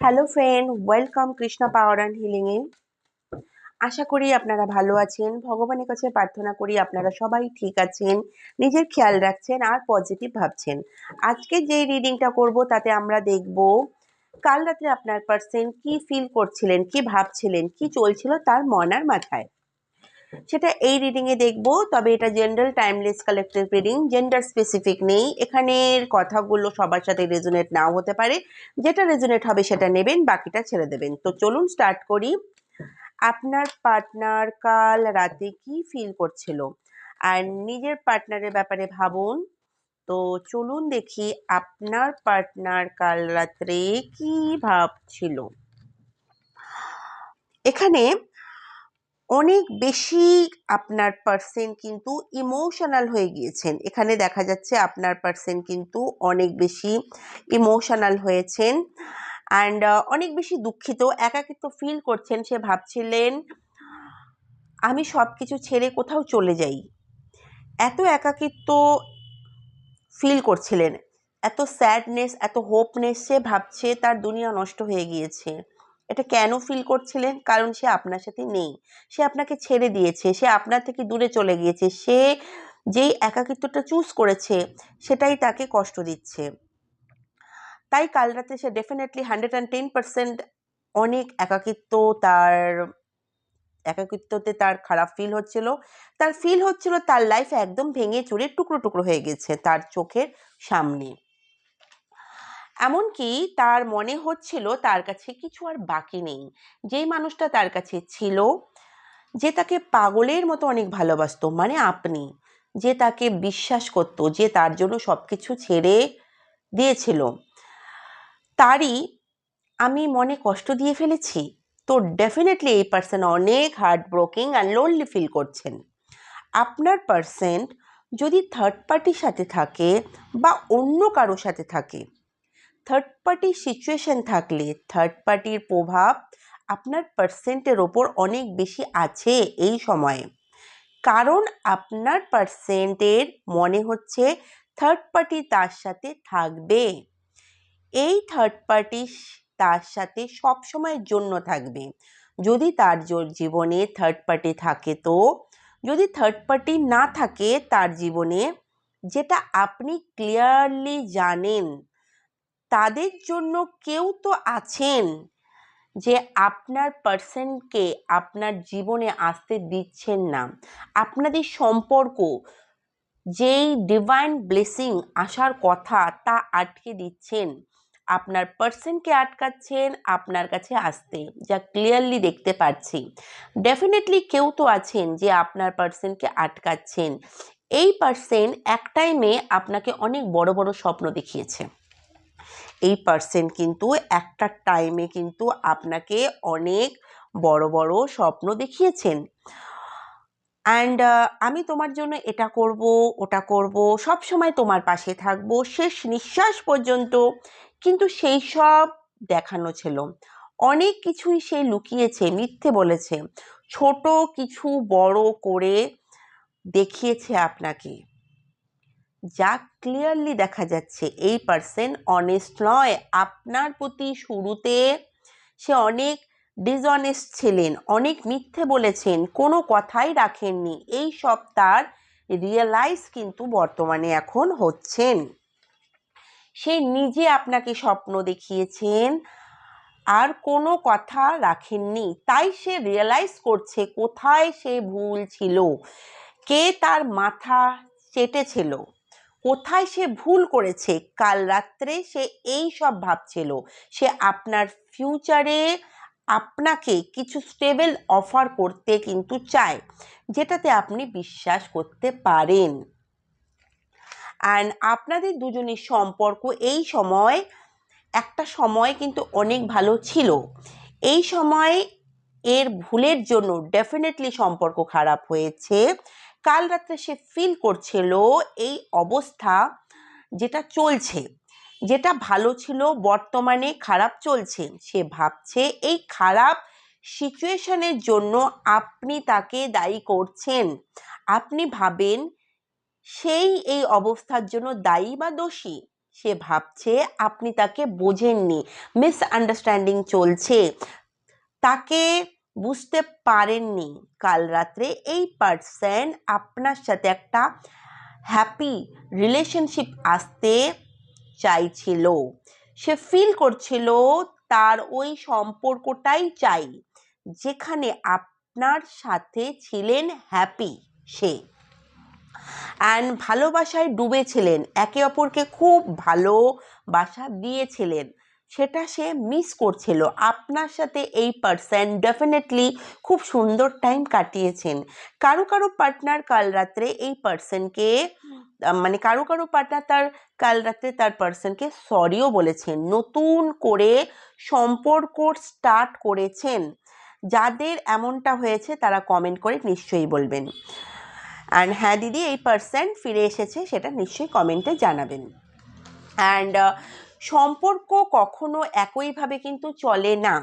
Hello friend welcome Krishna power and হিলিংয়ে আশা করি আপনারা ভালো আছেন। ভগবানের কাছে প্রার্থনা করি আপনারা সবাই ঠিক আছেন, নিজের খেয়াল রাখছেন আর পজিটিভ ভাবছেন। আজকে যে রিডিংটা করব, তাতে আমরা দেখব কাল রাত্রে আপনার পার্সেন কি ফিল করছিলেন, কি ভাবছিলেন, কি চলছিল তার মনার মাথায়। সেটা এই রিডিংয়ে দেখব, তবে এটা general timeless collective reading gender specific নেই। এখানের কথাগুলো সবার সাথে রেজোনেট নাও হতে পারে। যেটা রেজোনেট হবে সেটা নেবেন, বাকিটা ছেড়ে দেবেন। তো চলুন স্টার্ট করি। আপনার পার্টনার কাল রাতে কি ফিল করছিল? আর নিজের পার্টনারের ব্যাপারে ভাবুন। তো চলুন দেখি আপনার পার্টনার কাল রাত্রে কি ভাবছিল? এখানে অনেক বেশি আপনার পার্সন কিন্তু ইমোশনাল হয়ে গিয়েছেন। এখানে দেখা যাচ্ছে আপনার পার্সন কিন্তু অনেক বেশি ইমোশনাল হয়েছেন অ্যান্ড অনেক বেশি দুঃখিত, একাকিত্ব ফিল করছেন। সে ভাবছিলেন, আমি সব কিছু ছেড়ে কোথাও চলে যাই। এত একাকিত্ব ফিল করছিলেন, এত স্যাডনেস এত হোপনেস সে ভাবছে তার দুনিয়া নষ্ট হয়ে গিয়েছে। এটা কেন ফিল করছিলেন? কারণ সে আপনার সাথে নেই। সে আপনাকে ছেড়ে দিয়েছে, সে আপনার থেকে দূরে চলে গিয়েছে, সে যেই একাকিত্বটা চুজ করেছে, সেটাই তাকে কষ্ট দিচ্ছে। তাই কাল রাতে সে definitely hundred and ten percent অনেক একাকিত্ব, তার একাকিত্বতে তার খারাপ ফিল হচ্ছিল। তার ফিল হচ্ছিল তার লাইফ একদম ভেঙে চুরে টুকরো টুকরো হয়ে গেছে তার চোখের সামনে। এমনকি তার মনে হচ্ছিল তার কাছে কিছু আর বাকি নেই। যেই মানুষটা তার কাছে ছিল, যে তাকে পাগলের মতো অনেক ভালোবাসতো মানে আপনি, যে তাকে বিশ্বাস করত, যে তার জন্য সব কিছু ছেড়ে দিয়েছিল, তারই আমি মনে কষ্ট দিয়ে ফেলেছি। তো ডেফিনেটলি এই পার্সন অনেক heart broking and lonely feel করছেন। আপনার পার্সেন্ট যদি থার্ড পার্টির সাথে থাকে বা অন্য কারোর সাথে থাকে থার্ড পার্টি সিচুয়েশন থাকলে থার্ড পার্টির প্রভাব আপনার পার্সেন্টের ওপর অনেক বেশি আছে এই সময়ে। কারণ আপনার পার্সেন্টের মনে হচ্ছে থার্ড পার্টি তার সাথে থাকবে। এই থার্ড পার্টি তার সাথে সব সময়ের জন্য থাকবে। যদি তার জীবনে থার্ড পার্টি থাকে তো, যদি থার্ড পার্টি না থাকে তার জীবনে, যেটা আপনি ক্লিয়ারলি জানেন তাদের জন্য কেউ তো আছেন যে আপনার পার্সনকে আপনার জীবনে আসতে দিচ্ছেন না। আপনাদের সম্পর্ক, যেই ডিভাইন ব্লেসিং আসার কথা তা আটকে দিচ্ছেন। আপনার পার্সনকে আটকাচ্ছেন, আপনার কাছে আসতে, যা ক্লিয়ারলি দেখতে পাচ্ছি। ডেফিনেটলি কেউ তো আছেন যে আপনার পার্সনকে আটকাচ্ছেন। এই পার্সেন এক টাইমে আপনাকে অনেক বড় বড় স্বপ্ন দেখিয়েছে। এই পার্সন কিন্তু একটা টাইমে কিন্তু আপনাকে অনেক বড় বড় স্বপ্ন দেখিয়েছেন। অ্যান্ড আমি তোমার জন্য এটা করব, ওটা করব সব সময় তোমার পাশে থাকব, শেষ নিঃশ্বাস পর্যন্ত। কিন্তু সেই সব দেখানো ছিল। অনেক কিছুই সে লুকিয়েছে, মিথ্যে বলেছে। ছোট কিছু বড় করে দেখিয়েছে আপনাকে। যা ক্লিয়ারলি দেখা যাচ্ছে, এই পার্সন অনেস্ট নয়। আপনার প্রতি শুরুতে সে অনেক ডিসঅনেস্ট ছিলেন, অনেক মিথ্যে বলেছেন, কোনো কথাই রাখেননি। এই সব তার রিয়েলাইজ কিন্তু বর্তমানে এখন হচ্ছেন। সে নিজে আপনাকে স্বপ্ন দেখিয়েছেন, আর কোনো কথা রাখেননি। তাই সে রিয়েলাইজ করছে কোথায় সে ভুল ছিল, কে তার মাথা চেটেছিল। কোথায় সে ভুল করেছে? কাল রাত্রে সে এই সব ভাবছিল। সে আপনার ফিউচারে আপনাকে কিছু স্টেবল অফার করতে কিন্তু চায়, যেটাতে আপনি বিশ্বাস করতে পারেন। অ্যান্ড আপনাদের দুজনের সম্পর্ক এই সময়, একটা সময় কিন্তু অনেক ভালো ছিল। এই সময় এর ভুলের জন্য ডেফিনেটলি সম্পর্ক খারাপ হয়েছে। কাল রাত্রে সে ফিল করছিল এই অবস্থা যেটা চলছে। যেটা ভালো ছিল, বর্তমানে খারাপ চলছে। সে ভাবছে এই খারাপ সিচুয়েশনের জন্য আপনি তাকে দায়ী করছেন। আপনি ভাবেন সেই, এই অবস্থার জন্য দায়ী বা দোষী? সে ভাবছে আপনি তাকে বোঝেননি। মিসআন্ডারস্ট্যান্ডিং চলছে। তাকে বুঝতে পারেননি কাল রাত্রে এই পার্সন আপনার সাথে একটা হ্যাপি রিলেশনশিপ আসতে চাইছিল। সে ফিল করছিল তার ওই সম্পর্কটাই চাই, যেখানে আপনার সাথে ছিলেন হ্যাপি সে। অ্যান্ড ভালোবাসায় ডুবেছিলেন, একে অপরকে খুব ভালোবাসা দিয়েছিলেন। সেটা সে মিস করছিল। আপনার সাথে এই পার্সন ডেফিনেটলি খুব সুন্দর টাইম কাটিয়েছেন। কারও কারও পার্টনার কাল রাত্রে এই পার্সনকে মানে কারও কারও পার্টনার তার কাল রাত্রে তার পার্সনকে সরিও বলেছেন। নতুন করে সম্পর্ক স্টার্ট করেছেন। যাদের এমনটা হয়েছে তারা কমেন্ট করে নিশ্চয়ই বলবেন। অ্যান্ড হ্যাঁ দিদি, এই পার্সন ফিরে এসেছে সেটা নিশ্চয়ই কমেন্টে জানাবেন। অ্যান্ড সম্পর্ক কখনো একইভাবে কিন্তু চলে না।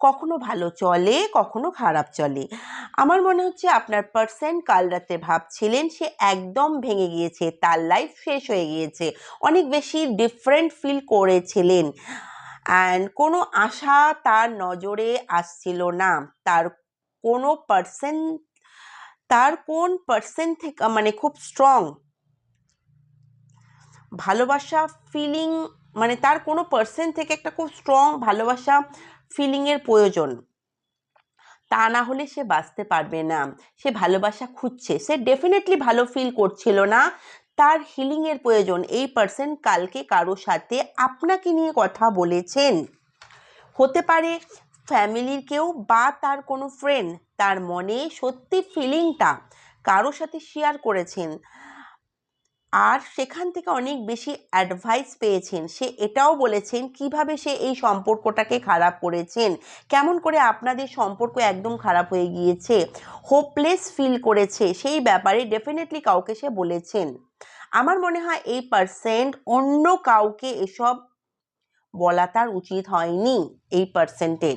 কখনো ভালো চলে, কখনো খারাপ চলে। আমার মনে হচ্ছে আপনার পার্সন কাল রাতে ভাবছিলেন, সে একদম ভেঙে গিয়েছে, তার লাইফ শেষ হয়ে গিয়েছে। অনেক বেশি ডিফারেন্ট ফিল করেছিলেন। অ্যান্ড কোনো আশা তার নজরে আসছিল না। তার কোনো পার্সন তার কোন পার্সন থেকে মানে খুব স্ট্রং ভালোবাসা ফিলিং মানে তার কোনো পার্সন থেকে একটা খুব স্ট্রং ভালোবাসা ফিলিংয়ের প্রয়োজন। তা না হলে সে বাঁচতে পারবে না। সে ভালোবাসা খুঁজছে। সে ডেফিনেটলি ভালো ফিল করছিল না। তার হিলিংয়ের প্রয়োজন। এই পার্সন কালকে কারও সাথে আপনাকে নিয়ে কথা বলেছেন। হতে পারে ফ্যামিলির কেউ বা তার কোনো ফ্রেন্ড তার মনে সত্যি ফিলিংটা কারও সাথে শেয়ার করেছেন। আর সেখান থেকে অনেক বেশি অ্যাডভাইস পেয়েছেন। সে এটাও বলেছেন, কীভাবে সে এই সম্পর্কটাকে খারাপ করেছেন? কেমন করে আপনাদের সম্পর্ক একদম খারাপ হয়ে গিয়েছে? হোপলেস ফিল করেছে? সেই ব্যাপারে ডেফিনেটলি কাউকে সে বলেছেন। আমার মনে হয় এই পার্সেন্ট অন্য কাউকে এসব বলা তার উচিত হয়নি এই পার্সেন্টের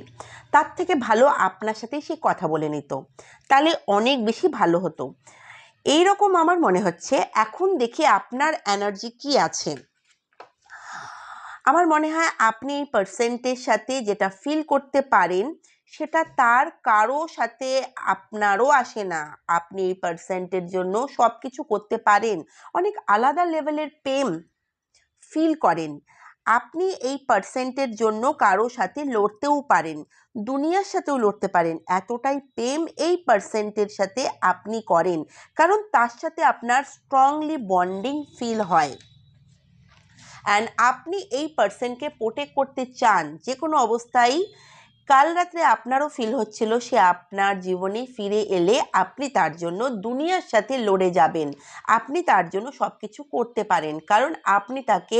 তার থেকে ভালো আপনার সাথেই সে কথা বলে নিত। তাহলে অনেক বেশি ভালো হতো। এই রকম আমার মনে হচ্ছে। এখন দেখি আপনার এনার্জি কি আছে। আমার মনে হয় আপনি এই পার্সেন্টের সাথে যেটা ফিল করতে পারেন, সেটা তার কারও সাথে আপনারও আসে না। আপনি এই পার্সেন্টের জন্য সব কিছু করতে পারেন। অনেক আলাদা লেভেলের প্রেম ফিল করেন। আপনি এই পার্সেন্টের জন্য কারও সাথে লড়তেও পারেন, দুনিয়ার সাথেও লড়তে পারেন। এতটাই প্রেম এই পার্সেন্টের সাথে আপনি করেন, কারণ তার সাথে আপনার স্ট্রংলি বন্ডিং ফিল হয়। অ্যান্ড আপনি এই পার্সেন্টকে প্রোটেক্ট করতে চান যে কোনো অবস্থায়, কাল রাত্রে আপনারও ফিল হচ্ছিল সে আপনার জীবনে ফিরে এলে আপনি তার জন্য দুনিয়ার সাথে লড়ে যাবেন। আপনি তার জন্য সব কিছু করতে পারেন, কারণ আপনি তাকে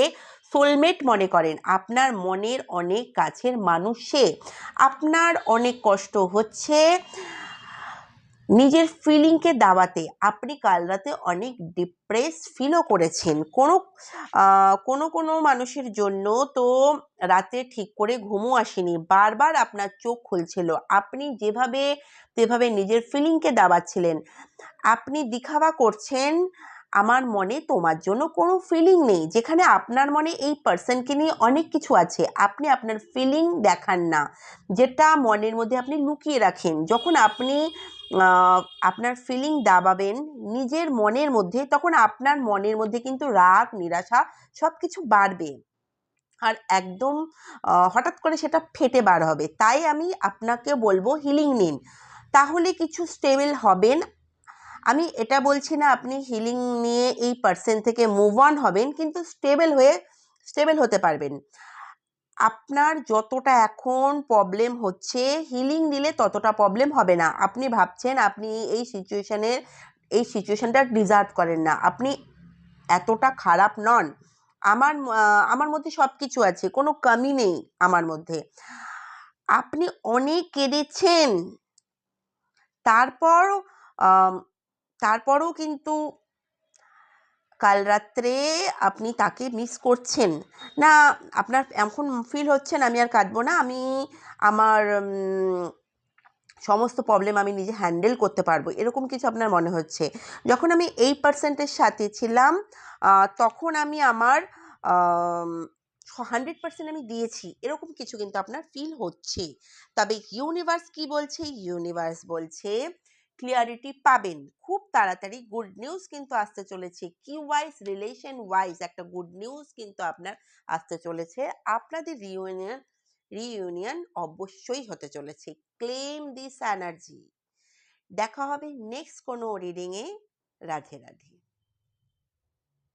সোলমেট মনে করেন। আপনার মনের অনেক কাছের মানুষ আপনার অনেক কষ্ট হচ্ছে। নিজের ফিলিংকে দাবাতে আপনি কাল রাতে অনেক ডিপ্রেস ফিলও করেছেন। কোনো কোনো কোনো মানুষের জন্য তো রাতে ঠিক করে ঘুমও আসেনি। বারবার আপনার চোখ খুলছিল। আপনি যেভাবে যেভাবে নিজের ফিলিংকে দাবাচ্ছিলেন। আপনি দিখাবা করছেন। আমার মনে তোমার জন্য কোনো ফিলিং নেই। যেখানে আপনার মনে এই পার্সনকে নিয়ে অনেক কিছু আছে, আপনি আপনার ফিলিং দেখান না। যেটা মনের মধ্যে আপনি লুকিয়ে রাখেন। যখন আপনি আপনার ফিলিং দাবাবেন নিজের মনের মধ্যে, তখন আপনার মনের মধ্যে কিন্তু রাগ, নিরাশা সব কিছু বাড়বে। আর একদম হঠাৎ করে সেটা ফেটে বার হবে। তাই আমি আপনাকে বলব হিলিং নিন। তাহলে কিছু স্টেবল হবেন আমি এটা বলছি না আপনি হিলিং নিয়ে এই পার্সেন থেকে মুভ অন হবেন, কিন্তু স্টেবল হয়ে স্টেবল হতে পারবেন। আপনার যতটা এখন প্রবলেম হচ্ছে হিলিং দিলে ততটা প্রবলেম হবে না। আপনি ভাবছেন আপনি এই সিচুয়েশানের এই সিচুয়েশানটা ডিজার্ভ করেন না। আপনি এতটা খারাপ নন। আমার আমার মধ্যে সব কিছু আছে, কোনো কমি নেই আমার মধ্যে। আপনি অনেক কেঁদেছেন। তারপর তারপরও কিন্তু কাল রাত্রে আপনি তাকে মিস করছেন। না, আপনার এখন ফিল হচ্ছেন আমি আর কাঁদবো না। আমি আমার সমস্ত প্রবলেম আমি নিজে হ্যান্ডেল করতে পারব। এরকম কিছু আপনার মনে হচ্ছে? যখন আমি এই পার্সেন্টের সাথে ছিলাম তখন আমি আমার হান্ড্রেড পার্সেন্ট আমি দিয়েছি। এরকম কিছু কিন্তু আপনার ফিল হচ্ছে। তবে ইউনিভার্স কি বলছে? ইউনিভার্স বলছে ক্লিয়ারিটি পাবেন। খুব তাড়াতাড়ি গুড নিউজ কিন্তু আসতে চলেছে। কি ওয়াইজ রিলেশন ওয়াইজ একটা গুড নিউজ কিন্তু আপনার আসতে চলেছে। আপনাদের রিউনিয়ন রিইউনিয়ন অবশ্যই হতে চলেছে। ক্লেম দিস এনার্জি দেখা হবে নেক্সট কোনো রিডিংয়ে রাধে রাধে।